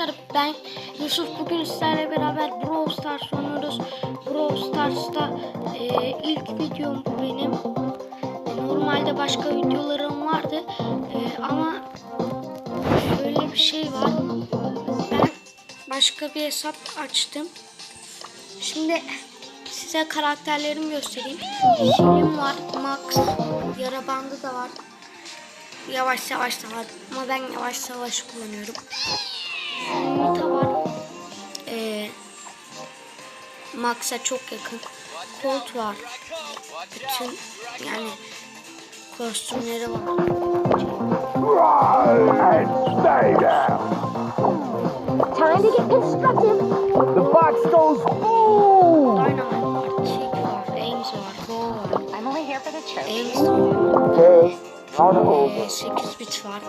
Arkadaşlar ben Yusuf bugün sizlerle beraber Brawl Stars oynuyoruz. Brawl Stars'ta e, ilk videom bu benim. E, normalde başka videolarım vardı E, ama şöyle bir şey var. Ben başka bir hesap açtım. Şimdi size karakterlerimi göstereyim. Selim var, Max, yara bandı da var. Yavaş yavaş da var ama ben yavaş yavaş kullanıyorum. Nita var. Ee, Max'a çok yakın. Colt var. Bütün yani kostümleri var. Stay down. Time to get constructive. The box goes boom. Dynamite var. Ames var. Bo var. I'm only here for the trophy. Ames var. Okay. Ee, 8 bit var.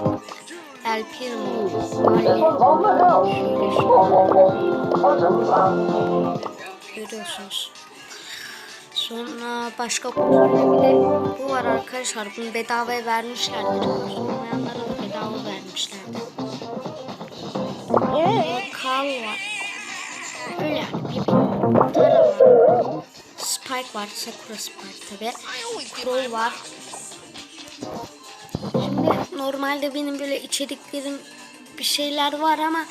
El Primo. Şöyle şöyle. Görüyorsunuz. Sonra başka de bu var arkadaşlar. Bunu bedavaya vermişlerdi. Olmayanlara da bedava vermişlerdi. Kal var. Öyle yani. Bir var. Spike var. Sakura Spike tabi. Crow var. Şimdi normalde benim böyle içeriklerim bir şeyler var ama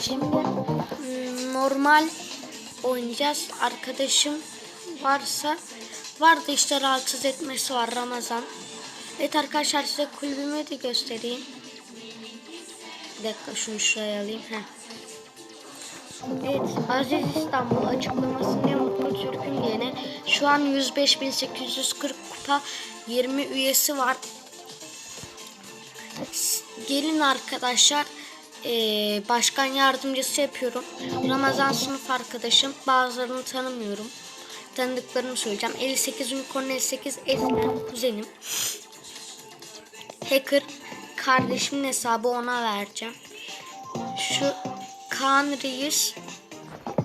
şimdi mm, normal oynayacağız. Arkadaşım varsa vardı işte rahatsız etmesi var Ramazan. Evet arkadaşlar size kulübümü de göstereyim. Bir dakika şunu şuraya alayım. Heh. Evet Aziz İstanbul açıklamasında Mutlu Türk'ün yeni şu an 105.840 kupa 20 üyesi var. Gelin arkadaşlar eee, başkan yardımcısı yapıyorum. Ramazan sınıf arkadaşım. Bazılarını tanımıyorum. Tanıdıklarımı söyleyeceğim. 58 Unicorn 58 Esmer kuzenim. Hacker kardeşimin hesabı ona vereceğim. Şu Kaan Reis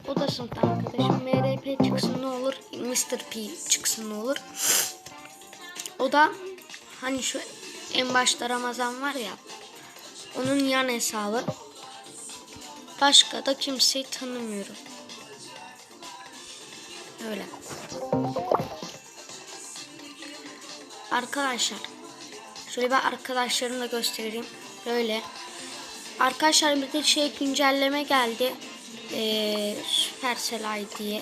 o da sınıf arkadaşım. MRP çıksın ne olur. Mr. P çıksın ne olur. O da hani şu en başta Ramazan var ya onun yan hesabı. Başka da kimseyi tanımıyorum. Öyle. Arkadaşlar. Şöyle bir arkadaşlarımı da göstereyim. Böyle. Arkadaşlar bir de şey güncelleme geldi. Ee, Supercell ID'ye.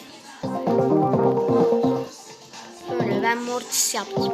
Böyle ben Mortis yaptım.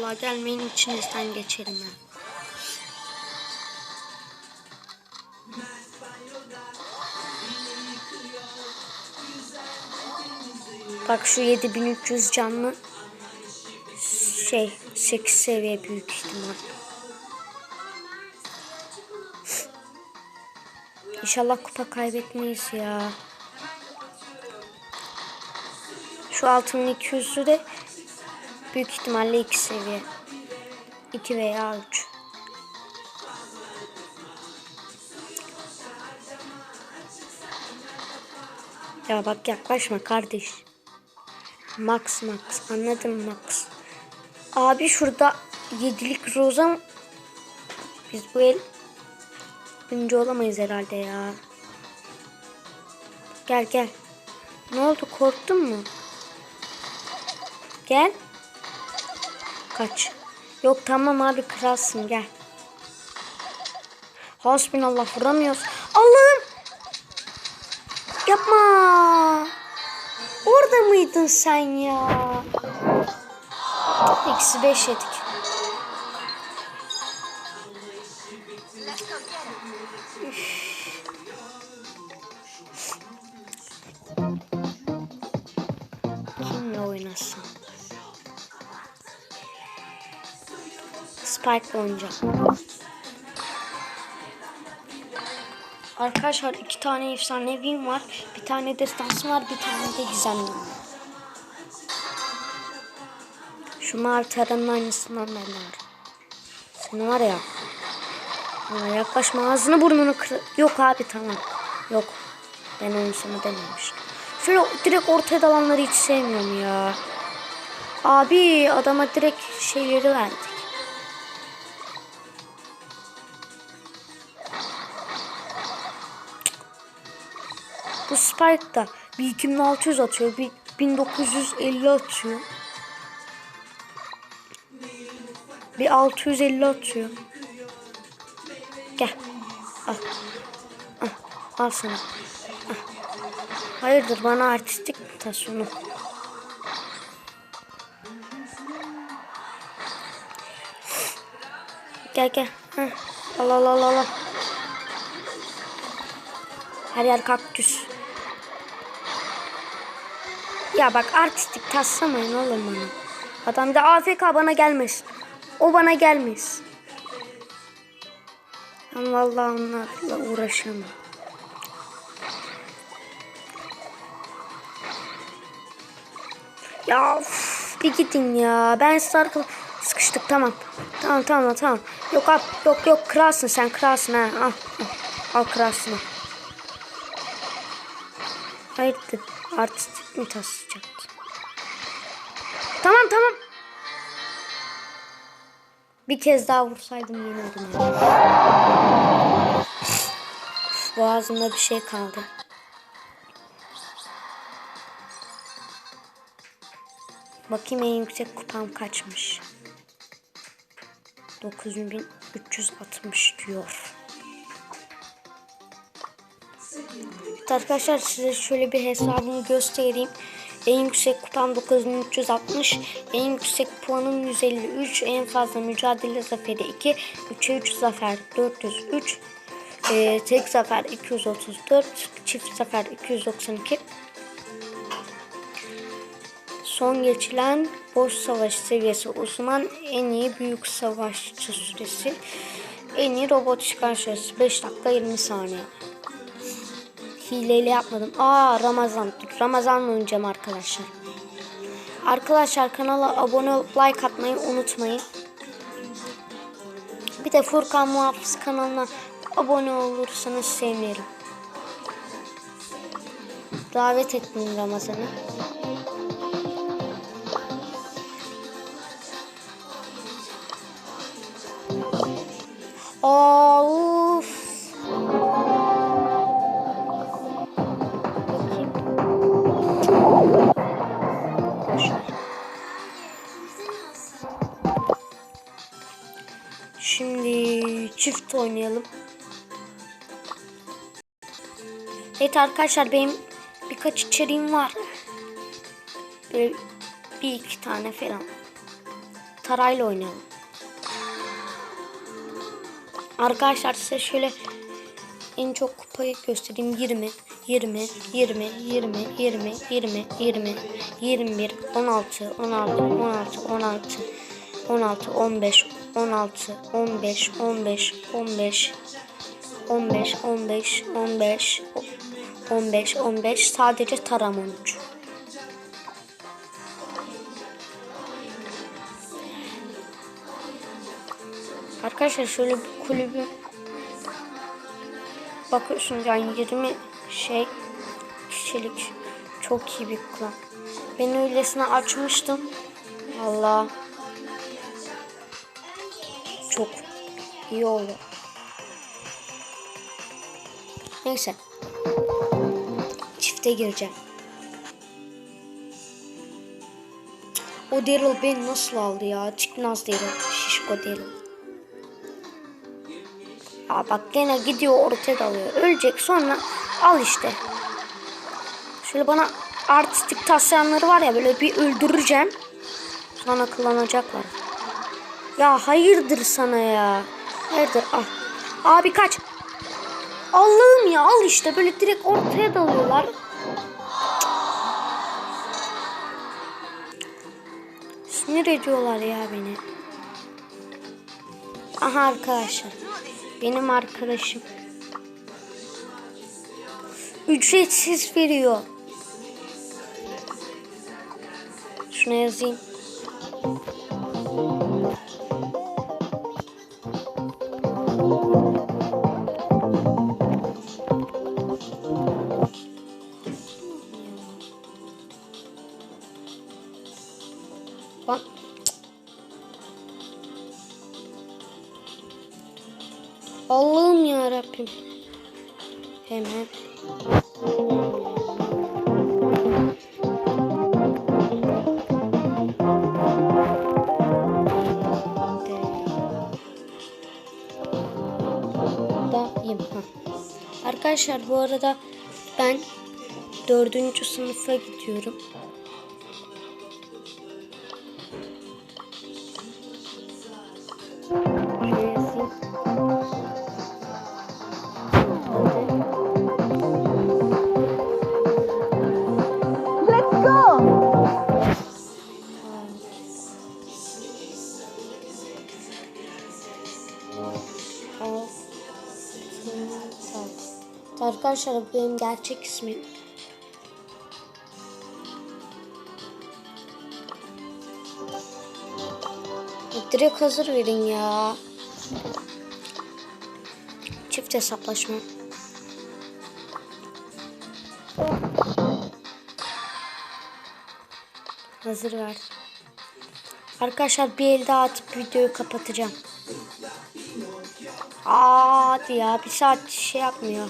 Allah gelmeyin içinizden geçerim ben. Bak şu 7300 canlı şey 8 seviye büyük ihtimal. İnşallah kupa kaybetmeyiz ya. Şu altın 200'ü de büyük ihtimalle 2 seviye. 2 veya 3. Ya bak yaklaşma kardeş. Max Max anladım Max. Abi şurada yedilik roza mı? Biz bu el birinci olamayız herhalde ya. Gel gel. Ne oldu korktun mu? Gel. Kaç. Yok tamam abi kralsın gel. Hasbinallah vuramıyoruz. Allah'ım. Yapma. Orada mıydın sen ya? Eksi beş yedik. Spike'la oynayacağım. Arkadaşlar iki tane efsanevim var. Bir tane destansım var. Bir tane de gizemlim var. Şu mavi taranın aynısından bende var. Senin var ya. Yaklaşma ağzını burnunu kır... Yok abi tamam. Yok. Ben onu sana dememiştim. Şöyle direkt ortaya dalanları hiç sevmiyorum ya. Abi adama direkt şeyleri verdik. Spike da bir 2600 atıyor, bir 1950 atıyor. Bir 650 atıyor. Gel. Al. Al, al sana. Al. Hayırdır bana artistik mi taşını? Gel gel. Heh. Al al al. al. Her yer kaktüs. Ya bak artistik taslamayın oğlum bana. Adam da AFK bana gelmez. O bana gelmez. Ben vallahi onlarla uğraşamam. Ya uf, bir gidin ya. Ben size sıkıştık tamam. Tamam tamam tamam. Yok abi yok yok kralsın sen kralsın ha. Al, al, al kralsın. al. Hayırdır artistik mi taslayacaktı? Tamam tamam. Bir kez daha vursaydım yenirdim. Yani. Boğazımda bir şey kaldı. Bakayım en yüksek kupam kaçmış. 9360 diyor. Evet arkadaşlar size şöyle bir hesabımı göstereyim. En yüksek kupam 9360, en yüksek puanım 153, en fazla mücadele zaferi 2, 3'e 3 zafer 403, e, tek zafer 234, çift zafer 292. Son geçilen boş savaş seviyesi uzman en iyi büyük savaşçı süresi en iyi robot çıkar süresi 5 dakika 20 saniye. Hileyle yapmadım. Aa Ramazan. Ramazan'la oynayacağım arkadaşlar. Arkadaşlar kanala abone olup like atmayı unutmayın. Bir de Furkan Muhafız kanalına abone olursanız sevinirim. Davet ettim Ramazan'ı. Aa, Evet arkadaşlar benim birkaç içeriğim var. Böyle bir iki tane falan. Tarayla oynayalım. Arkadaşlar size şöyle en çok kupayı göstereyim. 20, 20, 20, 20, 20, 20, 20, 21, 16, 16, 16, 16, 16, 15, 16, 15, 15, 15, 15, 15, 15, 15, 15 sadece taram 13. Arkadaşlar şöyle bir kulübü bakıyorsunuz yani 20 şey kişilik çok iyi bir klan. Ben öylesine açmıştım. Allah çok iyi oldu. Neyse. Çifte gireceğim. O Daryl beni nasıl aldı ya? Çıkmaz Daryl. Şişko Daryl. Aa bak gene gidiyor ortaya dalıyor. Ölecek sonra al işte. Şöyle bana artistik taslayanları var ya böyle bir öldüreceğim. Sonra kullanacaklar. Ya hayırdır sana ya. Hayırdır al. Abi kaç. Allah'ım ya al işte böyle direkt ortaya dalıyorlar. Sinir ediyorlar ya beni. Aha arkadaşlar. Benim arkadaşım. Ücretsiz veriyor. Şuna yazayım. Bak. Arkadaşlar bu arada ben dördüncü sınıfa gidiyorum. Arkadaşlar bu benim gerçek ismim. Direkt hazır verin ya. Çift hesaplaşma. Hazır ver. Arkadaşlar bir el daha atıp videoyu kapatacağım. Aa, hadi ya bir saat şey yapmıyor.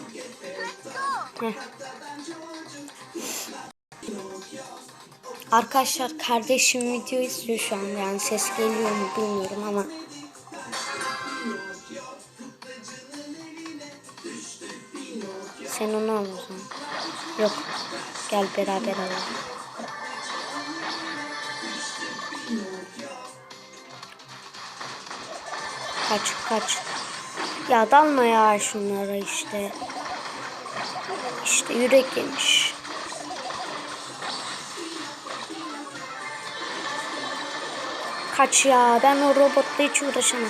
Heh. Arkadaşlar kardeşim video izliyor şu an yani ses geliyor mu bilmiyorum ama Sen onu al. Yok. Gel beraber alalım. Kaç kaç. Ya dalma ya şunlara işte. İşte yürek yemiş. Kaç ya ben o robotla hiç uğraşamam.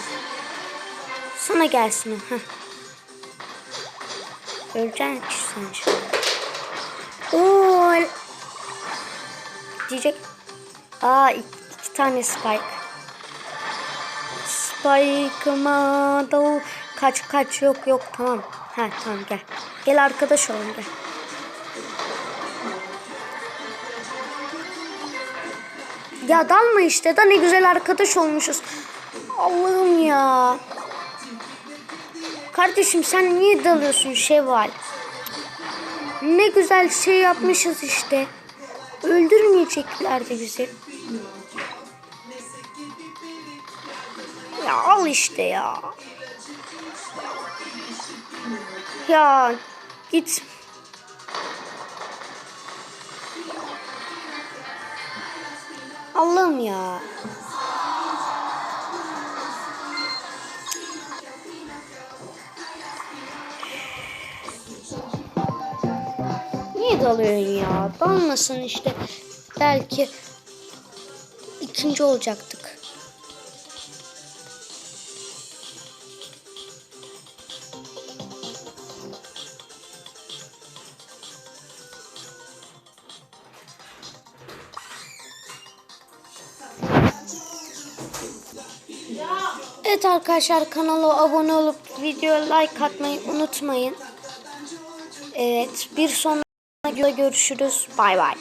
Sana gelsin o. Heh. Öleceksin ki sen şimdi. Oo. Diyecek. Aa iki, iki tane spike. Spike'ıma da kaç kaç yok yok tamam. Ha tamam gel. Gel arkadaş olalım gel. Ya dalma işte da ne güzel arkadaş olmuşuz. Allah'ım ya. Kardeşim sen niye dalıyorsun Şevval? Ne güzel şey yapmışız işte. Öldürmeyeceklerdi bizi. Ya al işte ya. Ya git. Allah'ım ya. Niye dalıyorsun ya? Dalmasın işte. Belki ikinci olacaktık. Evet arkadaşlar kanala abone olup videoya like atmayı unutmayın. Evet bir sonraki görüşürüz. Bay bay.